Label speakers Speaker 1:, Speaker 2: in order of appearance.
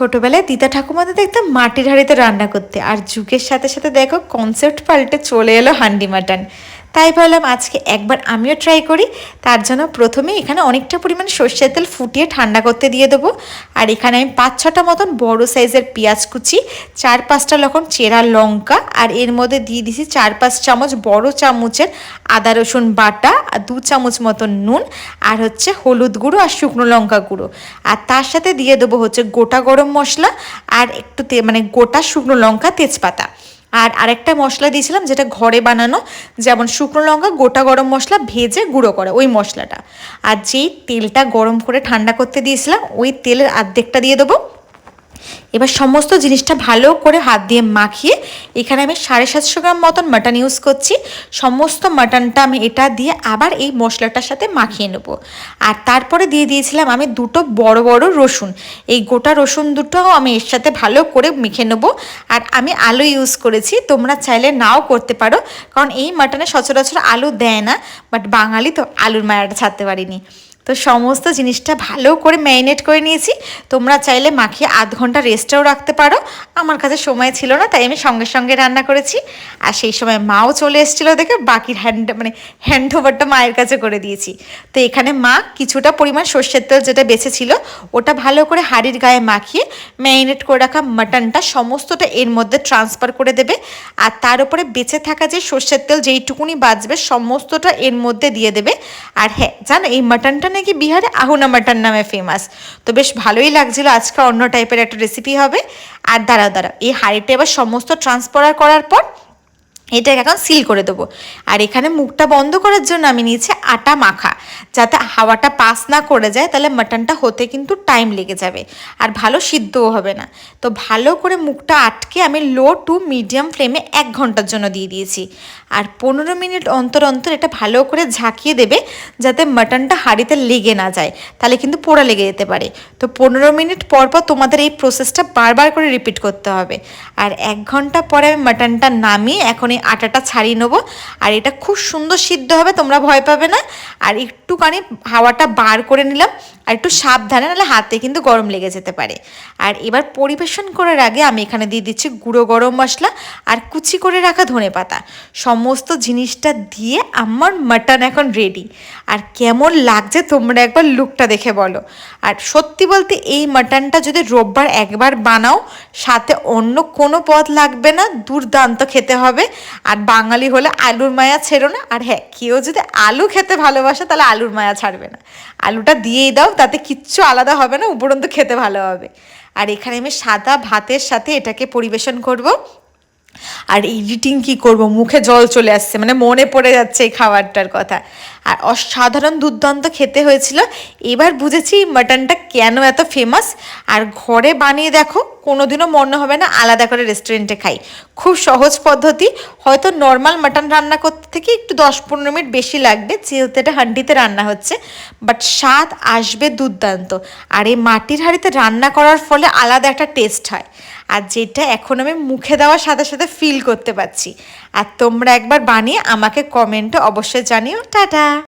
Speaker 1: ছোটবেলায় দিদা ঠাকুমাদের দেখতাম মাটির হাঁড়িতে রান্না করতে। আর যুগের সাথে সাথে দেখো কনসেপ্ট পাল্টে চলে এলো হান্ডি মাটন। তাই ভাবলাম আজকে একবার আমিও ট্রাই করি। তার জন্য প্রথমে এখানে অনেকটা পরিমাণ সর্ষের তেল ফুটিয়ে ঠান্ডা করতে দিয়ে দেবো। আর এখানে আমি পাঁচ ছটা মতন বড় সাইজের পেঁয়াজ কুচি, চার পাঁচটা লখন চেরা লঙ্কা, আর এর মধ্যে দিয়ে দিছি চার পাঁচ চামচ বড় চামচের আদা রসুন বাটা, আর দু চামচ মতন নুন, আর হচ্ছে হলুদ গুঁড়ো আর শুকনো লঙ্কা গুঁড়ো। আর তার সাথে দিয়ে দেবো হচ্ছে গোটা গরম মশলা, আর একটু মানে গোটা শুকনো লঙ্কা তেজপাতা। আর আরেকটা মশলা দিয়েছিলাম যেটা ঘরে বানানো, যেমন শুকনো লঙ্কা, গোটা গরম মশলা ভেজে গুঁড়ো করা, ওই মশলাটা। আর যেই তেলটা গরম করে ঠান্ডা করতে দিয়েছিলাম, ওই তেলের আর্ধেকটা দিয়ে দেবো। এবার সমস্ত জিনিসটা ভালো করে হাত দিয়ে মাখিয়ে এখানে আমি সাড়ে সাতশো গ্রাম মতন মাটন ইউজ করছি। সমস্ত মাটনটা আমি এটা দিয়ে আবার এই মশলাটার সাথে মাখিয়ে নেব। আর তারপরে দিয়ে দিয়েছিলাম আমি দুটো বড় বড় রসুন। এই গোটা রসুন দুটোও আমি এর সাথে ভালো করে মেখে নেব। আর আমি আলু ইউজ করেছি, তোমরা চাইলে নাও করতে পারো। কারণ এই মাটনে সচরাচর আলু দেয় না বাট বাঙালি তো আলুর মায়াটা ছাড়তে পারিনি। তো সমস্ত জিনিসটা ভালো করে ম্যারিনেট করে নিয়েছি। তোমরা চাইলে মাখিয়ে আধ ঘণ্টা রেস্টেও রাখতে পারো। আমার কাছে সময় ছিল না, তাই আমি সঙ্গে সঙ্গে রান্না করেছি। আর সেই সময় মাও চলে এসেছিল দেখে বাকির হ্যান্ড মানে হ্যান্ড ওভারটা মায়ের কাছে করে দিয়েছি। তো এখানে মা কিছুটা পরিমাণ সর্ষের তেল যেটা বেঁচেছিল ওটা ভালো করে হাড়ির গায়ে মাখিয়ে ম্যারিনেট করে রাখা মাটনটা সমস্তটা এর মধ্যে ট্রান্সফার করে দেবে। আর তার উপরে বেঁচে থাকা যে সর্ষের তেল যেইটুকুনি বাঁচবে, সমস্তটা এর মধ্যে দিয়ে দেবে। আর হ্যাঁ জানো এই মাটনটা নাকি বিহারে আহুনা মাটন নামে ফেমাস তো বেশ ভালোই লাগছিল, আজকে অন্য টাইপের একটা রেসিপি হবে। আর দাঁড়াও দাঁড়াও, এই হাঁড়িটা এবার সমস্ত ট্রান্সফার করার পর এটাকে এখন সিল করে দেবো। আর এখানে মুখটা বন্ধ করার জন্য আমি নিয়েছি আটা মাখা। যাতে হাওয়াটা পাস না করে যায়, তাহলে মাটনটা হতে কিন্তু টাইম লেগে যাবে। আর ভালো সিদ্ধও হবে না। তো ভালো করে মুখটা আটকে আমি লো টু মিডিয়াম ফ্লেমে এক ঘণ্টার জন্য দিয়ে দিয়েছি। আর পনেরো মিনিট অন্তর অন্তর এটা ভালো করে ঝাঁকিয়ে দেবে, যাতে মাটনটা হাঁড়িতে লেগে না যায়। তাহলে কিন্তু পোড়া লেগে যেতে পারে। তো পনেরো মিনিট পর পর তোমাদের এই প্রসেসটা বারবার করে রিপিট করতে হবে। আর এক ঘণ্টা পরে আমি মাটনটা নামিয়ে এখন এই আটাটা ছাড়িয়ে নেব। আর এটা খুব সুন্দর সিদ্ধ হবে, তোমরা ভয় পাবে না। আর একটুখানি হাওয়াটা বার করে নিলাম, আর একটু সাবধানে, নাহলে হাতে কিন্তু গরম লেগে যেতে পারে। আর এবার পরিবেশন করার আগে আমি এখানে দিয়ে দিচ্ছি গুঁড়ো গরম মশলা আর কুচি করে রাখা ধনে পাতা। সমস্ত জিনিসটা দিয়ে আমার মাটন এখন রেডি আর কেমন লাগছে তোমরা একবার লুকটা দেখে বলো। আর সত্যি বলতে এই মাটনটা যদি রোববার একবার বানাও, সাথে অন্য কোনো পদ লাগবে না, দুর্দান্ত খেতে হবে। আর বাঙালি হলে আলুর মায়া ছেড়ো না। আর হ্যাঁ কেউ যদি আলু খেতে ভালোবাসে, তাহলে আলুর মায়া ছাড়বে না। আলুটা দিয়েই দাও, তাতে কিচ্ছু আলাদা হবে না, উপরন্তু খেতে ভালো হবে। আর এখানে আমি সাদা ভাতের সাথে এটাকে পরিবেশন করব। আর এডিটিং কি করব? মুখে জল চলে আসছে মানে মনে পড়ে যাচ্ছে এই খাবারটার কথা। আর অসাধারণ দুর্দান্ত খেতে হয়েছিল। এবার বুঝেছি মাটনটা কেন এত ফেমাস আর ঘরে বানিয়ে দেখো, কোনোদিনও মনে হবে না আলাদা করে রেস্টুরেন্টে খাই। খুব সহজ পদ্ধতি, হয়তো নর্মাল মাটন রান্না করতে থেকে একটু দশ পনেরো মিনিট বেশি লাগবে, যেহেতু এটা হান্ডিতে রান্না হচ্ছে। বাট স্বাদ আসবে দুর্দান্ত। আর এই মাটির হাঁড়িতে রান্না করার ফলে আলাদা একটা টেস্ট হয়। আর যেটা এখন আমি মুখে দেওয়ার সাথে সাথে ফিল করতে পারছি। আর তোমরা একবার বানিয়ে আমাকে কমেন্টে অবশ্যই জানিও। টাটা!